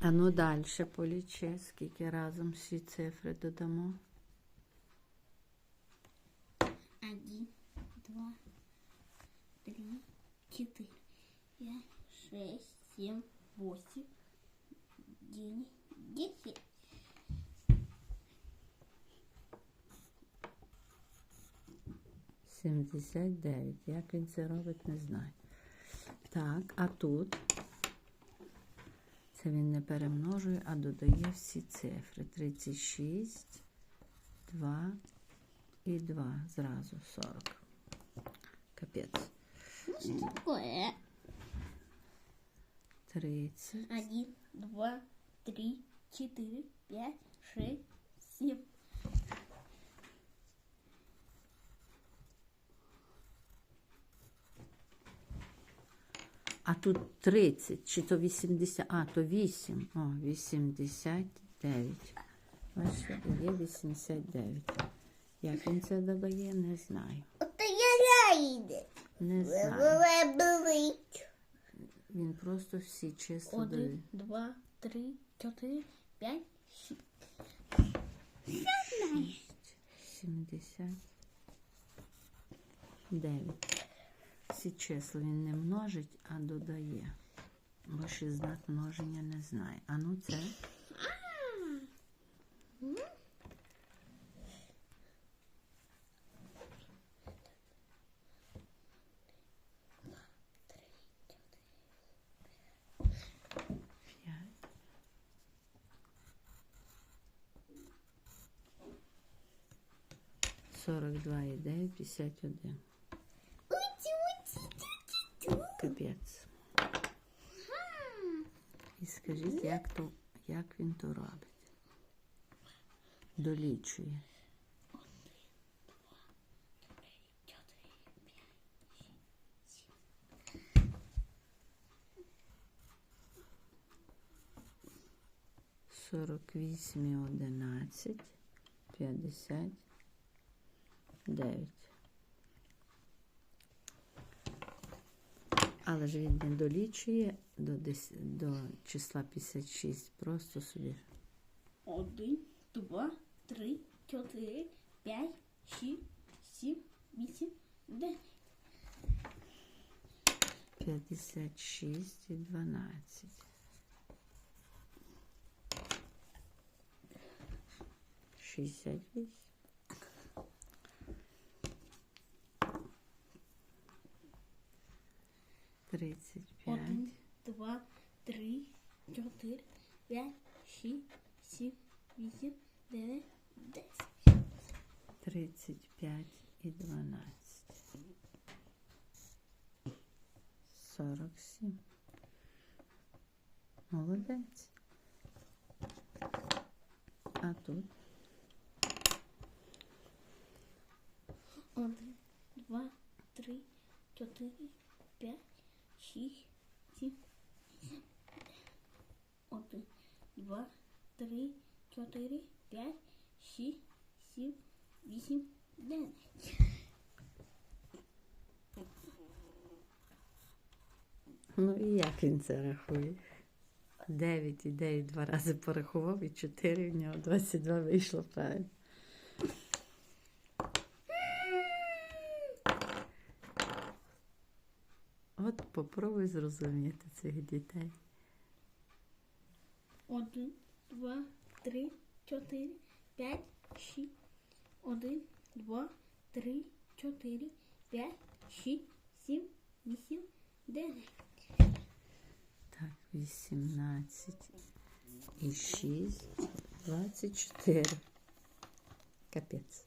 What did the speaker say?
А ну далі полічи, скільки разом всі цифри додамо. Один, два, три, четыре, пять, шесть, семь, восемь, девять, десять. Сімдесят дев'ять. Як він це робить, не знаю. Так, а тут це він не перемножує, а додає всі цифри. 36, 2 і 2. Зразу 40. Капець. Что такое? 30, Один, два, три, четыре, пять, шесть, семь. А тут 30, чи то 80, а, то 8. О, 89. Бачите, є 89. Як він це додає, не знаю. Это я. Не знаю. Він просто всі числа дає. Один, два, три, четыре, пять, шесть. 79. Всі числа він не множить, а додає. Бо ще знак множення не знає. А ну це. Сорок два і дев'ять, п'ятдесят один. Капець. І скажіть, як, то, як він то робить? Долічує. Сорок вісім одинадцять, п'ятдесят дев'ять. Але ж він не долічує до, до числа 56, просто собі. Один, два, три, чотири, п'ять, шість, сім, вісім, дев'ять. 56 і 12. Шістдесят вісім. Тридцять п'ять. Один, два, три, чотири, п'ять, шість, сім, вісім, дев'ять, десять. Тридцять п'ять і дванадцять. Сорок сім. Молодець. А тут Один, два, три, чотири, п'ять, шість, сім, вісім. Один, два, три, чотири, п'ять, шість, сім, вісім, дев'ять. Ну і як він це рахує? 9 і 9 два рази порахував, і 4 в нього 22 вийшло правильно. От попробуй зрозуміти цих дітей. Один, два, три, чотири, п'ять, шість. Один, два, три, чотири, п'ять, шість, сім, вісім, дев'ять. Так, 18 і 6, 24. Капець.